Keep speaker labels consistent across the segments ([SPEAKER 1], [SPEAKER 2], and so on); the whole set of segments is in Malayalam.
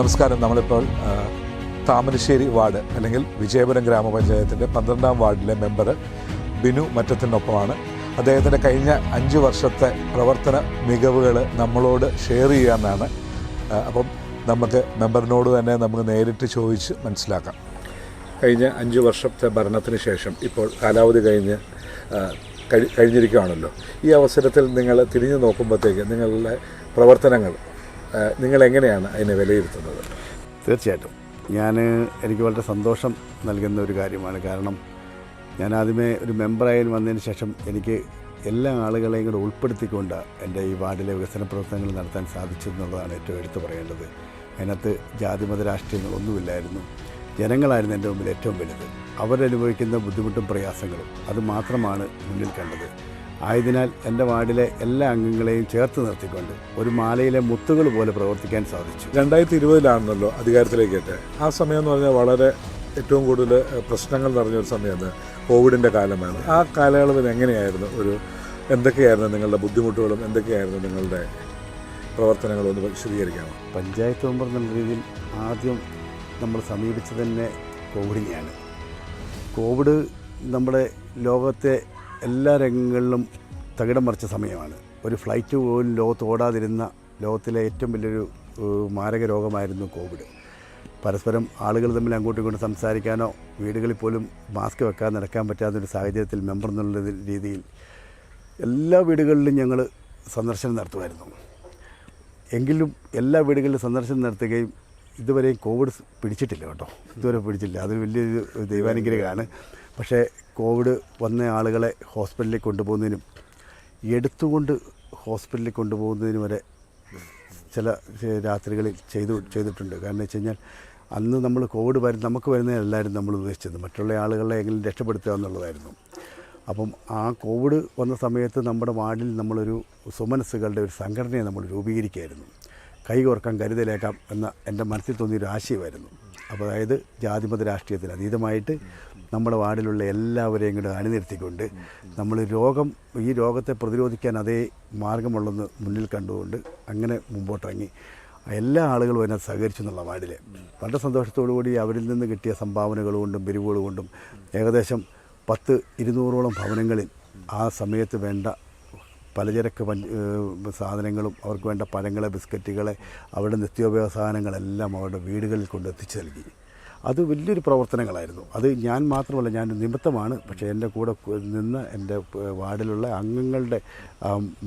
[SPEAKER 1] നമസ്കാരം. നമ്മളിപ്പോൾ താമരശ്ശേരി വാർഡ് അല്ലെങ്കിൽ വിജയപുരം ഗ്രാമപഞ്ചായത്തിന്റെ പന്ത്രണ്ടാം വാർഡിലെ മെമ്പർ ബിനു മറ്റത്തിനൊപ്പമാണ്. അദ്ദേഹത്തിന്റെ കഴിഞ്ഞ അഞ്ച് വർഷത്തെ പ്രവർത്തന മികവുകൾ നമ്മളോട് ഷെയർ ചെയ്യാമെന്നാണ് അപ്പം നമുക്ക് മെമ്പറിനോട് തന്നെ നമുക്ക് നേരിട്ട് ചോദിച്ച് മനസ്സിലാക്കാം. കഴിഞ്ഞ അഞ്ച് വർഷത്തെ ഭരണത്തിന് ശേഷം ഇപ്പോൾ കാലാവധി കഴിഞ്ഞ് കഴിഞ്ഞിരിക്കുകയാണല്ലോ. ഈ അവസരത്തിൽ നിങ്ങൾ തിരിഞ്ഞു നോക്കുമ്പോഴത്തേക്ക് നിങ്ങളുടെ പ്രവർത്തനങ്ങൾ നിങ്ങൾ എങ്ങനെയാണ് അതിനെ വിലയിരുത്തുന്നത്?
[SPEAKER 2] തീർച്ചയായിട്ടും. ഞാൻ എനിക്ക് വളരെ സന്തോഷം നൽകുന്ന ഒരു കാര്യമാണ്. കാരണം ഞാൻ ആദ്യമേ ഒരു മെമ്പറായി വന്നതിന് ശേഷം എനിക്ക് എല്ലാ ആളുകളെയും കൂടെ ഉൾപ്പെടുത്തിക്കൊണ്ട് എന്റെ ഈ വാർഡിലെ വികസന പ്രവർത്തനങ്ങൾ നടത്താൻ സാധിച്ചു എന്നുള്ളതാണ് ഏറ്റവും എടുത്തു പറയേണ്ടത്. അതിനകത്ത് ജാതിമത രാഷ്ട്രീയങ്ങളൊന്നുമില്ലായിരുന്നു ജനങ്ങളായിരുന്നു എന്റെ മുമ്പിൽ ഏറ്റവും വലുത്. അവരനുഭവിക്കുന്ന ബുദ്ധിമുട്ടും പ്രയാസങ്ങളും അത് മാത്രമാണ് മുന്നിൽ കണ്ടത്. ആയതിനാൽ എന്റെ വാർഡിലെ എല്ലാ അംഗങ്ങളെയും ചേർത്ത് നിർത്തിക്കൊണ്ട് ഒരു മാലയിലെ മുത്തുകൾ പോലെ പ്രവർത്തിക്കാൻ സാധിച്ചു.
[SPEAKER 1] രണ്ടായിരത്തി ഇരുപതിലാണല്ലോ അധികാരത്തിലേക്ക് എത്തിയത് ആ സമയം എന്ന് പറഞ്ഞാൽ വളരെ ഏറ്റവും കൂടുതൽ പ്രശ്നങ്ങൾ നിറഞ്ഞൊരു സമയമാണ് കോവിഡിന്റെ കാലമാണ്. ആ കാലയളവിൽ എങ്ങനെയായിരുന്നു ഒരു എന്തൊക്കെയായിരുന്നു നിങ്ങളുടെ ബുദ്ധിമുട്ടുകളും എന്തൊക്കെയായിരുന്നു നിങ്ങളുടെ പ്രവർത്തനങ്ങളും ഒന്ന് വിശദീകരിക്കാമോ?
[SPEAKER 2] പഞ്ചായത്ത് മെമ്പർ എന്നുള്ള രീതിയിൽ ആദ്യം നമ്മൾ സമീപിച്ചു തന്നെ കോവിഡിനെയാണ്. കോവിഡ് നമ്മുടെ ലോകത്തെ എല്ലാ രംഗങ്ങളിലും തകിടം മറിച്ച സമയമാണ്. ഒരു ഫ്ലൈറ്റ് പോലും ലോകത്ത് ഓടാതിരുന്ന ലോകത്തിലെ ഏറ്റവും വലിയൊരു മാരക രോഗമായിരുന്നു കോവിഡ് പരസ്പരം ആളുകൾ തമ്മിൽ അങ്ങോട്ടും ഇങ്ങോട്ടും സംസാരിക്കാനോ വീടുകളിൽ പോലും മാസ്ക് വെക്കാൻ നടക്കാൻ പറ്റാത്തൊരു സാഹചര്യത്തിൽ മെമ്പർ എന്നുള്ള രീതിയിൽ എല്ലാ വീടുകളിലും ഞങ്ങൾ സന്ദർശനം നടത്തുമായിരുന്നു. എങ്കിലും എല്ലാ വീടുകളിലും സന്ദർശനം നടത്തുകയും ഇതുവരെയും കോവിഡ് പിടിച്ചിട്ടില്ല കേട്ടോ. ഇതുവരെ പിടിച്ചില്ല. അത് വലിയൊരു ദൈവാനുഗ്രഹമാണ്. പക്ഷേ കോവിഡ് വന്ന ആളുകളെ ഹോസ്പിറ്റലിൽ കൊണ്ടുപോകുന്നതിനും എടുത്തുകൊണ്ട് ഹോസ്പിറ്റലിൽ കൊണ്ടുപോകുന്നതിന് വരെ ചില രാത്രികളിൽ ചെയ്തു ചെയ്തിട്ടുണ്ട്. കാരണം വെച്ച് കഴിഞ്ഞാൽ അന്ന് നമ്മൾ കോവിഡ് വരുന്ന നമുക്ക് വരുന്നതല്ലായിരുന്നു നമ്മൾ ഉദ്ദേശിച്ചത്. മറ്റുള്ള ആളുകളെ എങ്കിലും രക്ഷപ്പെടുത്തുക എന്നുള്ളതായിരുന്നു. അപ്പം ആ കോവിഡ് വന്ന സമയത്ത് നമ്മുടെ വാർഡിൽ നമ്മളൊരു സുമനസ്സുകളുടെ ഒരു സംഘടനയെ നമ്മൾ രൂപീകരിക്കുകയായിരുന്നു. കൈകോർക്കാൻ കരുതലേക്കാം എന്ന എന്റെ മനസ്സിൽ തോന്നിയൊരു ആശയമായിരുന്നു. അപ്പോൾ അതായത് ജാതിമത രാഷ്ട്രീയത്തിന് അതീതമായിട്ട് നമ്മുടെ വാർഡിലുള്ള എല്ലാവരെയും കൂടെ അണിനിർത്തിക്കൊണ്ട് നമ്മൾ രോഗം ഈ രോഗത്തെ പ്രതിരോധിക്കാൻ അതേ മാർഗമുള്ളെന്ന് മുന്നിൽ കണ്ടുകൊണ്ട് അങ്ങനെ മുമ്പോട്ടിറങ്ങി. എല്ലാ ആളുകളും അതിനകത്ത് സഹകരിച്ചു എന്നുള്ള വാർഡിൽ വളരെ സന്തോഷത്തോടു കൂടി അവരിൽ നിന്ന് കിട്ടിയ സംഭാവനകൾ കൊണ്ടും പിരിവുകൾ കൊണ്ടും ഏകദേശം പത്ത് ഇരുന്നൂറോളം ഭവനങ്ങളിൽ ആ സമയത്ത് വേണ്ട പലചരക്ക് സാധനങ്ങളും അവർക്ക് വേണ്ട പഴങ്ങളെ ബിസ്ക്കറ്റുകളെ അവരുടെ നിത്യോപയോഗ സാധനങ്ങളെല്ലാം അവരുടെ വീടുകളിൽ കൊണ്ട് എത്തിച്ചു നൽകി. അത് വലിയൊരു പ്രവർത്തനങ്ങളായിരുന്നു. അത് ഞാൻ മാത്രമല്ല ഞാൻ നിമിത്തമാണ് പക്ഷേ എന്റെ കൂടെ നിന്ന് എന്റെ വാർഡിലുള്ള അംഗങ്ങളുടെ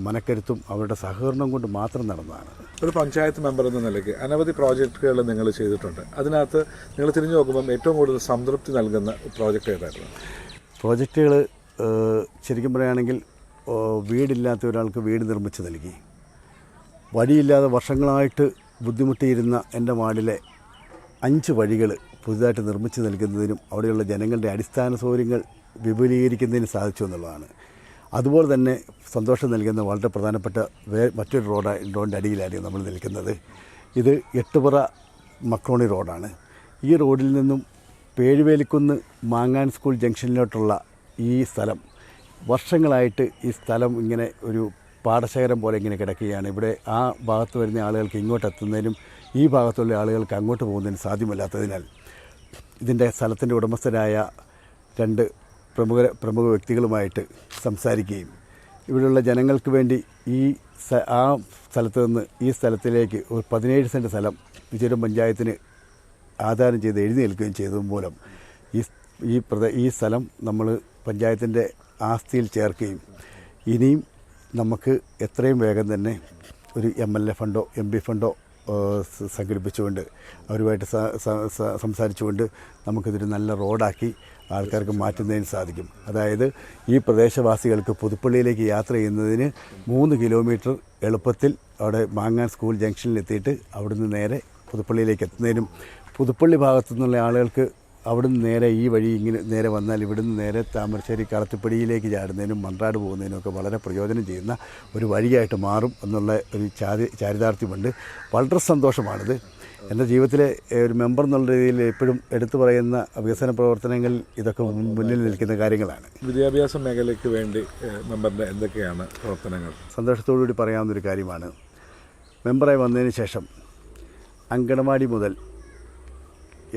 [SPEAKER 2] മനക്കരുത്തും അവരുടെ സഹകരണം കൊണ്ട് മാത്രം നടന്നതാണ്.
[SPEAKER 1] ഒരു പഞ്ചായത്ത് മെമ്പർ എന്ന നിലയ്ക്ക് അനവധി പ്രോജക്റ്റുകൾ നിങ്ങൾ ചെയ്തിട്ടുണ്ട്. അതിനകത്ത് നിങ്ങൾ തിരിഞ്ഞു നോക്കുമ്പം ഏറ്റവും കൂടുതൽ സംതൃപ്തി നൽകുന്ന പ്രോജക്റ്റ് ഏതായിരുന്നു?
[SPEAKER 2] പ്രോജക്റ്റുകൾ ശരിക്കും പറയുകയാണെങ്കിൽ വീടില്ലാത്ത ഒരാൾക്ക് വീട് നിർമ്മിച്ച് നൽകി. വഴിയില്ലാതെ വർഷങ്ങളായിട്ട് ബുദ്ധിമുട്ടിയിരുന്ന എന്റെ വാർഡിലെ അഞ്ച് വഴികൾ പുതുതായിട്ട് നിർമ്മിച്ച് നൽകുന്നതിനും അവിടെയുള്ള ജനങ്ങളുടെ അടിസ്ഥാന സൗകര്യങ്ങൾ വിപുലീകരിക്കുന്നതിനും സാധിച്ചു എന്നുള്ളതാണ്. അതുപോലെ തന്നെ സന്തോഷം നൽകുന്ന വളരെ പ്രധാനപ്പെട്ട വേ മറ്റൊരു റോഡ് റോഡിന്റെ അടിയിലായിരുന്നു നമ്മൾ നിൽക്കുന്നത്. ഇത് എട്ടുപുറ മക്രോണി റോഡാണ്. ഈ റോഡിൽ നിന്നും പേഴുവേലിക്കുന്ന് മാങ്ങാൻ സ്കൂൾ ജംഗ്ഷനിലോട്ടുള്ള ഈ സ്ഥലം വർഷങ്ങളായിട്ട് ഈ സ്ഥലം ഇങ്ങനെ ഒരു പാടശേഖരം പോലെ ഇങ്ങനെ കിടക്കുകയാണ്. ഇവിടെ ആ ഭാഗത്ത് വരുന്ന ആളുകൾക്ക് ഇങ്ങോട്ട് എത്തുന്നതിനും ഈ ഭാഗത്തുള്ള ആളുകൾക്ക് അങ്ങോട്ട് പോകുന്നതിനും സാധ്യമല്ലാത്തതിനാൽ ഇതിന്റെ സ്ഥലത്തിന്റെ ഉടമസ്ഥരായ രണ്ട് പ്രമുഖ പ്രമുഖ വ്യക്തികളുമായിട്ട് സംസാരിക്കുകയും ഇവിടെയുള്ള ജനങ്ങൾക്ക് വേണ്ടി ഈ ആ സ്ഥലത്ത് നിന്ന് ഈ സ്ഥലത്തിലേക്ക് ഒരു പതിനേഴ് സെന്റ് സ്ഥലം വിജയം പഞ്ചായത്തിന് ആധാരം ചെയ്ത് എഴുതി നിൽക്കുകയും ചെയ്തത് മൂലം ഈ ഈ ഈ സ്ഥലം നമ്മൾ പഞ്ചായത്തിന്റെ ആസ്തിയിൽ ചേർക്കുകയും ഇനിയും നമുക്ക് എത്രയും വേഗം തന്നെ ഒരു എം എൽ എ ഫണ്ടോ എം പി ഫണ്ടോ സംഘടിപ്പിച്ചുകൊണ്ട് അവരുമായിട്ട് സംസാരിച്ചുകൊണ്ട് നമുക്കിതൊരു നല്ല റോഡാക്കി ആൾക്കാർക്ക് മാറ്റുന്നതിന് സാധിക്കും. അതായത് ഈ പ്രദേശവാസികൾക്ക് പുതുപ്പള്ളിയിലേക്ക് യാത്ര ചെയ്യുന്നതിന് മൂന്ന് കിലോമീറ്റർ എളുപ്പത്തിൽ അവിടെ മാങ്ങാൻ സ്കൂൾ ജംഗ്ഷനിൽ എത്തിയിട്ട് അവിടുന്ന് നേരെ പുതുപ്പള്ളിയിലേക്ക് എത്തുന്നതിനും പുതുപ്പള്ളി ഭാഗത്തു നിന്നുള്ള ആളുകൾക്ക് അവിടുന്ന് നേരെ ഈ വഴി ഇങ്ങനെ നേരെ വന്നാൽ ഇവിടുന്ന് നേരെ താമരശ്ശേരി കളത്തിപ്പടിയിലേക്ക് ചാടുന്നതിനും മൺറാട് പോകുന്നതിനും ഒക്കെ വളരെ പ്രയോജനം ചെയ്യുന്ന ഒരു വഴിയായിട്ട് മാറും എന്നുള്ള ഒരു ചാരി ചാരിതാർത്ഥ്യമുണ്ട്. വളരെ സന്തോഷമാണിത്. എന്റെ ജീവിതത്തിലെ ഒരു മെമ്പർ എന്നുള്ള രീതിയിൽ എപ്പോഴും എടുത്തു പറയുന്ന വികസന പ്രവർത്തനങ്ങളിൽ ഇതൊക്കെ മുന്നിൽ നിൽക്കുന്ന കാര്യങ്ങളാണ്.
[SPEAKER 1] വിദ്യാഭ്യാസ മേഖലയ്ക്ക് വേണ്ടി മെമ്പറിന്റെ എന്തൊക്കെയാണ് പ്രവർത്തനങ്ങൾ?
[SPEAKER 2] സന്തോഷത്തോടുകൂടി പറയാവുന്നൊരു കാര്യമാണ്. മെമ്പറായി വന്നതിന് ശേഷം അങ്കണവാടി മുതൽ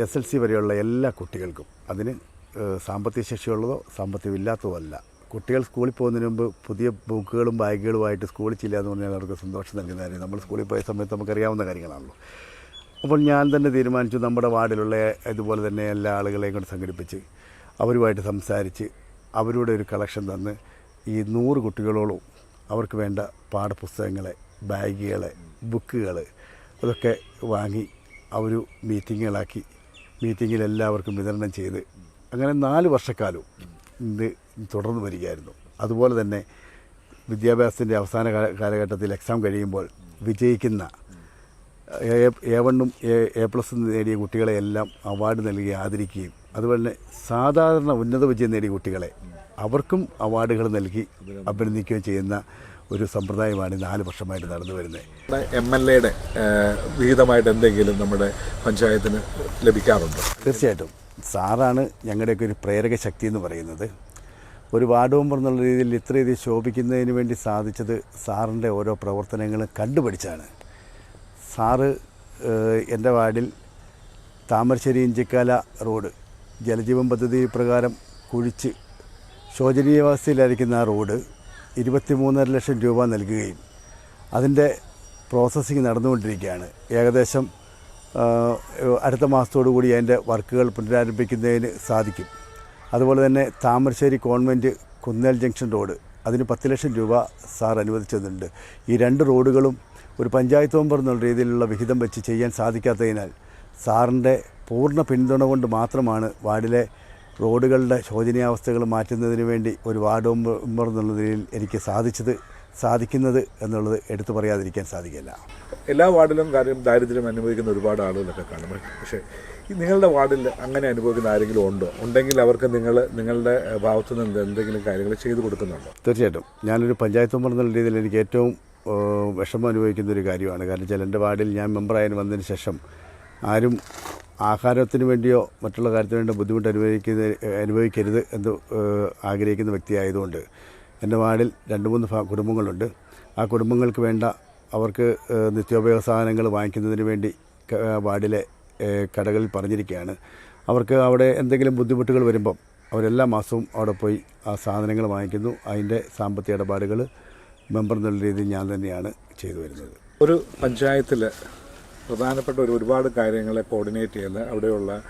[SPEAKER 2] എസ് എൽ സി വരെയുള്ള എല്ലാ കുട്ടികൾക്കും. അതിന് സാമ്പത്തിക ശേഷിയുള്ളതോ സാമ്പത്തികമില്ലാത്തതോ അല്ല. കുട്ടികൾ സ്കൂളിൽ പോകുന്നതിന് മുമ്പ് പുതിയ ബുക്കുകളും ബാഗുകളുമായിട്ട് സ്കൂളിൽ ചെല്ലുക എന്ന് പറഞ്ഞാൽ അവർക്ക് സന്തോഷം നൽകുന്ന കാര്യം. നമ്മൾ സ്കൂളിൽ പോയ സമയത്ത് നമുക്കറിയാവുന്ന കാര്യങ്ങളാണല്ലോ. അപ്പോൾ ഞാൻ തന്നെ തീരുമാനിച്ചു നമ്മുടെ വാർഡിലുള്ള ഇതുപോലെ തന്നെ എല്ലാ ആളുകളെയും കൊണ്ട് സംഘടിപ്പിച്ച് അവരുമായിട്ട് സംസാരിച്ച് അവരുടെ ഒരു കളക്ഷൻ തന്ന് ഈ നൂറ് കുട്ടികളോളം അവർക്ക് വേണ്ട പാഠപുസ്തകങ്ങളെ ബാഗുകൾ ബുക്കുകൾ അതൊക്കെ വാങ്ങി അവർ മീറ്റിങ്ങുകളാക്കി മീറ്റിങ്ങിൽ എല്ലാവർക്കും വിതരണം ചെയ്ത് അങ്ങനെ നാല് വർഷക്കാലവും ഇത് തുടർന്ന് വരികയായിരുന്നു. അതുപോലെ തന്നെ വിദ്യാഭ്യാസത്തിന്റെ അവസാന കാലഘട്ടത്തിൽ എക്സാം കഴിയുമ്പോൾ വിജയിക്കുന്ന എ- എ വണ്ണും എ എ പ്ലസും നേടിയ കുട്ടികളെയെല്ലാം അവാർഡ് നൽകി ആദരിക്കുകയും അതുപോലെ തന്നെ സാധാരണ ഉന്നത വിജയം നേടിയ കുട്ടികളെ അവർക്കും അവാർഡുകൾ നൽകി അഭിനന്ദിക്കുകയും ചെയ്യുന്ന ഒരു സമ്പ്രദായമാണ് നാല് വർഷമായിട്ട് നടന്നു വരുന്നത്.
[SPEAKER 1] എം എൽ എയുടെ വിഹിതമായിട്ട് എന്തെങ്കിലും നമ്മുടെ പഞ്ചായത്തിന് ലഭിക്കാറുണ്ടോ?
[SPEAKER 2] തീർച്ചയായിട്ടും. സാറാണ് ഞങ്ങളുടെയൊക്കെ ഒരു പ്രേരക ശക്തി എന്ന് പറയുന്നത്. ഒരു വാർഡ് മെമ്പർ എന്നുള്ള രീതിയിൽ ഇത്രയധികം ശോഭിക്കുന്നതിന് വേണ്ടി സാധിച്ചത് സാറിന്റെ ഓരോ പ്രവർത്തനങ്ങളും കണ്ടുപഠിച്ചാണ്. സാറ് എന്റെ വാർഡിൽ താമരശ്ശേരി ഇഞ്ചിക്കാല റോഡ് ജലജീവൻ പദ്ധതി പ്രകാരം കുഴിച്ച് ശോചനീയാവസ്ഥയിലായിരിക്കുന്ന ആ റോഡ് ഇരുപത്തി മൂന്നര ലക്ഷം രൂപ നൽകുകയും അതിന്റെ പ്രോസസ്സിങ് നടന്നുകൊണ്ടിരിക്കുകയാണ്. ഏകദേശം അടുത്ത മാസത്തോടു കൂടി അതിന്റെ വർക്കുകൾ പുനരാരംഭിക്കുന്നതിന് സാധിക്കും. അതുപോലെ തന്നെ Thamarassery convent Kunnel junction road അതിന് പത്ത് ലക്ഷം രൂപ സാർ അനുവദിച്ചിട്ടുണ്ട്. ഈ രണ്ട് റോഡുകളും ഒരു പഞ്ചായത്ത് മെമ്പർ എന്നുള്ള രീതിയിലുള്ള വിഹിതം വെച്ച് ചെയ്യാൻ സാധിക്കാത്തതിനാൽ സാറിന്റെ പൂർണ പിന്തുണ കൊണ്ട് മാത്രമാണ് വാർഡിലെ റോഡുകളുടെ ശോചനീയാവസ്ഥകൾ മാറ്റുന്നതിന് വേണ്ടി ഒരു വാർഡ് മെമ്പർ എന്നുള്ള നിലയിൽ എനിക്ക് സാധിച്ചത് സാധിക്കുന്നത് എന്നുള്ളത് എടുത്തു പറയാതിരിക്കാൻ സാധിക്കില്ല.
[SPEAKER 1] എല്ലാ വാർഡിലും കാര്യം ദാരിദ്ര്യം അനുഭവിക്കുന്ന ഒരുപാട് ആളുകളൊക്കെ കാണും. പക്ഷേ നിങ്ങളുടെ വാർഡിൽ അങ്ങനെ അനുഭവിക്കുന്ന ആരെങ്കിലും ഉണ്ടോ? ഉണ്ടെങ്കിൽ അവർക്ക് നിങ്ങൾ നിങ്ങളുടെ ഭാഗത്തു നിന്ന് എന്തെങ്കിലും കാര്യങ്ങൾ ചെയ്തു കൊടുക്കുന്നുണ്ടോ?
[SPEAKER 2] തീർച്ചയായിട്ടും. ഞാനൊരു പഞ്ചായത്ത് മെമ്പർ എന്നുള്ള രീതിയിൽ എനിക്ക് ഏറ്റവും വിഷമം അനുഭവിക്കുന്ന ഒരു കാര്യമാണ്. കാരണം വെച്ചാൽ എന്റെ വാർഡിൽ ഞാൻ മെമ്പറായി വന്നതിന് ശേഷം ആരും ആഹാരത്തിന് വേണ്ടിയോ മറ്റുള്ള കാര്യത്തിന് വേണ്ടി ബുദ്ധിമുട്ട് അനുഭവിക്കുന്ന അനുഭവിക്കരുത് എന്ന് ആഗ്രഹിക്കുന്ന വ്യക്തിയായതുകൊണ്ട് എന്റെ വാർഡിൽ രണ്ട് മൂന്ന് കുടുംബങ്ങളുണ്ട്. ആ കുടുംബങ്ങൾക്ക് വേണ്ട അവർക്ക് നിത്യോപയോഗ സാധനങ്ങൾ വാങ്ങിക്കുന്നതിന് വേണ്ടി വാർഡിലെ കടകളിൽ പറഞ്ഞിരിക്കുകയാണ്. അവർക്ക് അവിടെ എന്തെങ്കിലും ബുദ്ധിമുട്ടുകൾ വരുമ്പം അവരെല്ലാ മാസവും അവിടെ പോയി ആ സാധനങ്ങൾ വാങ്ങിക്കുന്നു. അതിന്റെ സാമ്പത്തിക ഇടപാടുകൾ മെമ്പർ എന്നുള്ള രീതിയിൽ ഞാൻ തന്നെയാണ് ചെയ്തു വരുന്നത്.
[SPEAKER 1] ഒരു പഞ്ചായത്തിൽ പ്രധാനപ്പെട്ട ഒരു ഒരുപാട് കാര്യങ്ങളെ കോർഡിനേറ്റ് ചെയ്യുന്ന അവിടെയുള്ള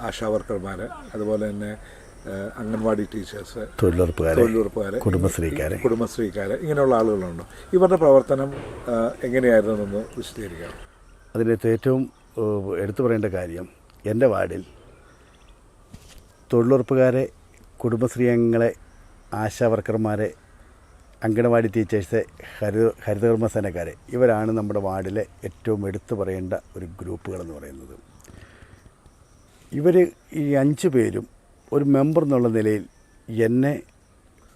[SPEAKER 1] ആശാ വർക്കർമാർ അതുപോലെ തന്നെ അംഗൻവാടി ടീച്ചേഴ്സ്
[SPEAKER 2] തൊഴിലുറപ്പുകാരെ കുടുംബശ്രീക്കാരെ.
[SPEAKER 1] കുടുംബശ്രീക്കാരെ ഇങ്ങനെയുള്ള ആളുകളുണ്ട്. ഇവരുടെ പ്രവർത്തനം എങ്ങനെയായിരുന്നു എന്ന് വിശദീകരിക്കാം.
[SPEAKER 2] അതിനകത്ത് ഏറ്റവും എടുത്തു പറയേണ്ട കാര്യം എന്റെ വാർഡിൽ തൊഴിലുറപ്പുകാരെ കുടുംബശ്രീ അംഗങ്ങളെ ആശാ വർക്കർമാരെ അങ്കണവാടി ടീച്ചേഴ്സ് ഹരിത ഹരിതകർമ്മസേനക്കാർ ഇവരാണ് നമ്മുടെ വാർഡിലെ ഏറ്റവും എടുത്തു പറയേണ്ട ഒരു ഗ്രൂപ്പുകളെന്ന് പറയുന്നത്. ഇവർ ഈ അഞ്ച് പേരും ഒരു മെമ്പർ എന്നുള്ള നിലയിൽ എന്നെ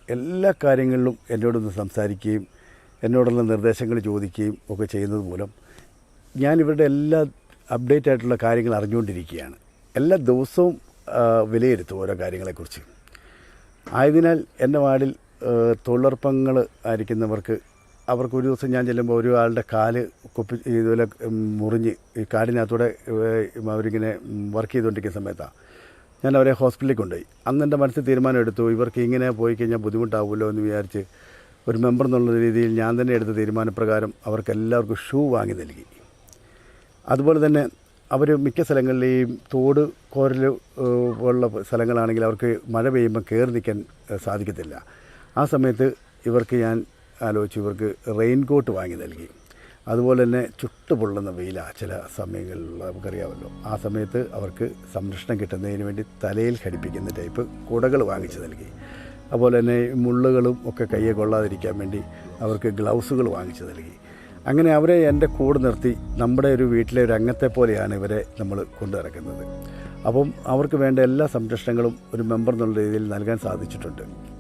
[SPEAKER 2] എല്ലാ കാര്യങ്ങളിലും എന്നോടൊന്ന് സംസാരിക്കുകയും എന്നോടുള്ള നിർദ്ദേശങ്ങൾ ചോദിക്കുകയും ഒക്കെ ചെയ്യുന്നത് മൂലം ഞാൻ ഇവരുടെ എല്ലാ അപ്ഡേറ്റ് ആയിട്ടുള്ള കാര്യങ്ങൾ അറിഞ്ഞുകൊണ്ടിരിക്കുകയാണ്. എല്ലാ ദിവസവും വിലയിരുത്തും ഓരോ കാര്യങ്ങളെക്കുറിച്ച്. ആയതിനാൽ എന്റെ വാർഡിൽ തൊഴിലുറപ്പങ്ങൾ ആയിരിക്കുന്നവർക്ക് അവർക്ക് ഒരു ദിവസം ഞാൻ ചെല്ലുമ്പോൾ ഒരു ആളുടെ കാൽ കുപ്പി ഇതുപോലെ മുറിഞ്ഞ് ഈ കാടിനകത്തൂടെ അവരിങ്ങനെ വർക്ക് ചെയ്തുകൊണ്ടിരിക്കുന്ന സമയത്താണ് ഞാൻ അവരെ ഹോസ്പിറ്റലിൽ കൊണ്ടുപോയി. അന്ന് എന്റെ മനസ്സിൽ തീരുമാനം എടുത്തു ഇവർക്ക് ഇങ്ങനെ പോയി കഴിഞ്ഞാൽ ബുദ്ധിമുട്ടാവുമല്ലോ എന്ന് വിചാരിച്ച് ഒരു മെമ്പർ എന്നുള്ള രീതിയിൽ ഞാൻ തന്നെ എടുത്ത തീരുമാനപ്രകാരം അവർക്ക് എല്ലാവർക്കും ഷൂ വാങ്ങി നൽകി. അതുപോലെ തന്നെ അവർ മിക്ക സ്ഥലങ്ങളിലെയും തോട് കോരൽ പോലുള്ള സ്ഥലങ്ങളാണെങ്കിൽ അവർക്ക് മഴ പെയ്യുമ്പോൾ കയറി നിൽക്കാൻ സാധിക്കത്തില്ല. ആ സമയത്ത് ഇവർക്ക് ഞാൻ ആലോചിച്ചു ഇവർക്ക് റെയിൻ കോട്ട് വാങ്ങി നൽകി. അതുപോലെ തന്നെ ചുട്ടുപൊള്ളുന്ന വെയില ചില സമയങ്ങളിൽ നമുക്കറിയാമല്ലോ. ആ സമയത്ത് അവർക്ക് സംരക്ഷണം കിട്ടുന്നതിന് വേണ്ടി തലയിൽ ഘടിപ്പിക്കുന്ന ടൈപ്പ് കുടകൾ വാങ്ങിച്ചു നൽകി. അതുപോലെ തന്നെ മുള്ളുകളും ഒക്കെ കയ്യെ കൊള്ളാതിരിക്കാൻ വേണ്ടി അവർക്ക് ഗ്ലൗസുകൾ വാങ്ങിച്ചു നൽകി. അങ്ങനെ അവരെ എന്റെ കൂടെ നിർത്തി. നമ്മുടെ ഒരു വീട്ടിലെ ഒരു അംഗത്തെ പോലെയാണ് ഇവരെ നമ്മൾ കൊണ്ടു നടക്കുന്നത്. അപ്പം അവർക്ക് വേണ്ട എല്ലാ സംരക്ഷണങ്ങളും ഒരു മെമ്പർ എന്നുള്ള രീതിയിൽ നൽകാൻ സാധിച്ചിട്ടുണ്ട്.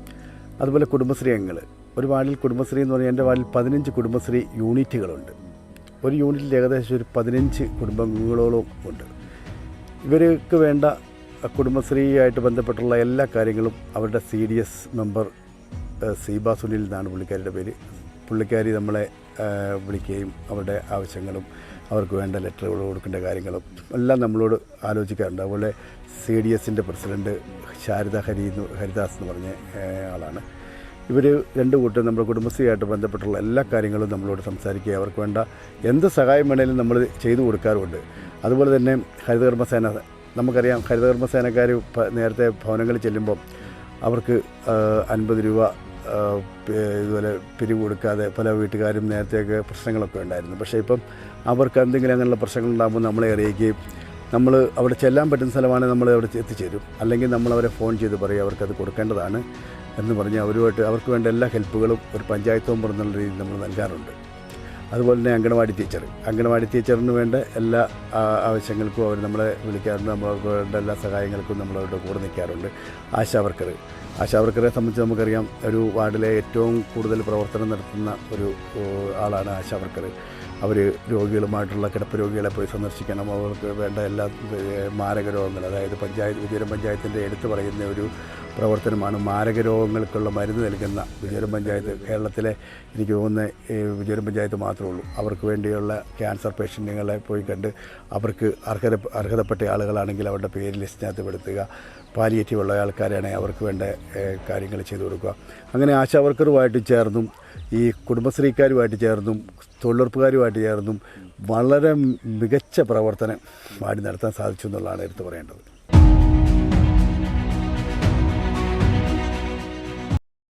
[SPEAKER 2] അതുപോലെ കുടുംബശ്രീ അംഗങ്ങൾ. ഒരു വാർഡിൽ കുടുംബശ്രീ എന്ന് പറഞ്ഞാൽ എന്റെ വാർഡിൽ പതിനഞ്ച് കുടുംബശ്രീ യൂണിറ്റുകളുണ്ട്. ഒരു യൂണിറ്റിൽ ഏകദേശം ഒരു പതിനഞ്ച് കുടുംബങ്ങളോളം ഉണ്ട്. ഇവർക്ക് വേണ്ട കുടുംബശ്രീയായിട്ട് ബന്ധപ്പെട്ടുള്ള എല്ലാ കാര്യങ്ങളും അവരുടെ C D S member Seeba Sunil എന്നാണ് പുള്ളിക്കാരിയുടെ പേര്. പുള്ളിക്കാരി നമ്മളെ വിളിക്കുകയും അവരുടെ ആവശ്യങ്ങളും അവർക്ക് വേണ്ട ലെറ്ററുകൾ കൊടുക്കേണ്ട കാര്യങ്ങളും എല്ലാം നമ്മളോട് ആലോചിക്കാറുണ്ട്. അതുപോലെ സി ഡി എസിന്റെ പ്രസിഡന്റ് ശാരദ ഹരി എന്ന് ഹരിദാസ് എന്ന് പറഞ്ഞ ആളാണ്. ഇവർ രണ്ട് കൂട്ടരും നമ്മുടെ കുടുംബശ്രീയായിട്ട് ബന്ധപ്പെട്ടുള്ള എല്ലാ കാര്യങ്ങളും നമ്മളോട് സംസാരിക്കുക അവർക്ക് വേണ്ട എന്ത് സഹായം വേണേലും നമ്മൾ ചെയ്തു കൊടുക്കാറുമുണ്ട്. അതുപോലെ തന്നെ ഹരിതകർമ്മസേന നമുക്കറിയാം ഹരിതകർമ്മസേനക്കാർ നേരത്തെ ഭവനങ്ങളിൽ ചെല്ലുമ്പോൾ അവർക്ക് അൻപത് രൂപ ഇതുപോലെ പിരിവ് കൊടുക്കാതെ പല വീട്ടുകാരും നേരത്തെയൊക്കെ പ്രശ്നങ്ങളൊക്കെ ഉണ്ടായിരുന്നു. പക്ഷേ ഇപ്പം അവർക്ക് എന്തെങ്കിലും അങ്ങനെയുള്ള പ്രശ്നങ്ങൾ ഉണ്ടാകുമ്പോൾ നമ്മളെ അറിയിക്കുകയും നമ്മൾ അവിടെ ചെല്ലാൻ പറ്റുന്ന സ്ഥലമാണെങ്കിൽ നമ്മൾ അവിടെ എത്തിച്ചേരും. അല്ലെങ്കിൽ നമ്മൾ അവരെ ഫോൺ ചെയ്ത് പറയും അവർക്കത് കൊടുക്കേണ്ടതാണ് എന്ന് പറഞ്ഞ് അവരുമായിട്ട് അവർക്ക് വേണ്ട എല്ലാ ഹെൽപ്പുകളും ഒരു പഞ്ചായത്ത് എന്നുള്ള രീതിയിൽ നമ്മൾ നൽകാറുണ്ട്. അതുപോലെ തന്നെ അംഗനവാടി ടീച്ചർ അംഗനവാടി ടീച്ചറിന് വേണ്ട എല്ലാ ആവശ്യങ്ങൾക്കും അവർ നമ്മളെ വിളിക്കാറുണ്ട്. നമ്മൾക്ക് വേണ്ട എല്ലാ സഹായങ്ങൾക്കും നമ്മളവരുടെ കൂടെ നിൽക്കാറുണ്ട്. ആശാ വർക്കർ സംബന്ധിച്ച് നമുക്കറിയാം ഒരു വാർഡിലെ ഏറ്റവും കൂടുതൽ പ്രവർത്തനം നടത്തുന്ന ഒരു ആളാണ് ആശാ വർക്കർ. അവർ രോഗികളുമായിട്ടുള്ള കിടപ്പ് രോഗികളെ പോയി സന്ദർശിക്കണം. അവർക്ക് വേണ്ട എല്ലാ മാരക രോഗങ്ങൾ അതായത് പഞ്ചായത്ത് വിദൂര പഞ്ചായത്തിന്റെ എടുത്തു പറയുന്ന ഒരു പ്രവർത്തനമാണ് മാരക രോഗങ്ങൾക്കുള്ള മരുന്ന് നൽകുന്ന വിജയരം പഞ്ചായത്ത് കേരളത്തിലെ എനിക്ക് തോന്നുന്ന ഈ വിജയരം പഞ്ചായത്ത് മാത്രമേ ഉള്ളൂ. അവർക്ക് വേണ്ടിയുള്ള ക്യാൻസർ പേഷ്യന്റുകളെ പോയി കണ്ട് അവർക്ക് അർഹത അർഹതപ്പെട്ട ആളുകളാണെങ്കിൽ അവരുടെ പേര് ലിസ്റ്റിനകത്ത് പെടുത്തുക പാലിയേറ്റീവ് ഉള്ള ആൾക്കാരാണെങ്കിൽ അവർക്ക് വേണ്ട കാര്യങ്ങൾ ചെയ്തു കൊടുക്കുക. അങ്ങനെ ആശാവർക്കറുമായിട്ട് ചേർന്നും ഈ കുടുംബശ്രീക്കാരുമായിട്ട് ചേർന്നും തൊഴിലുറപ്പുകാരുമായിട്ട് ചേർന്നും വളരെ മികച്ച പ്രവർത്തനം വാടി നടത്താൻ സാധിച്ചു എന്നുള്ളതാണ് എടുത്തു പറയേണ്ടത്.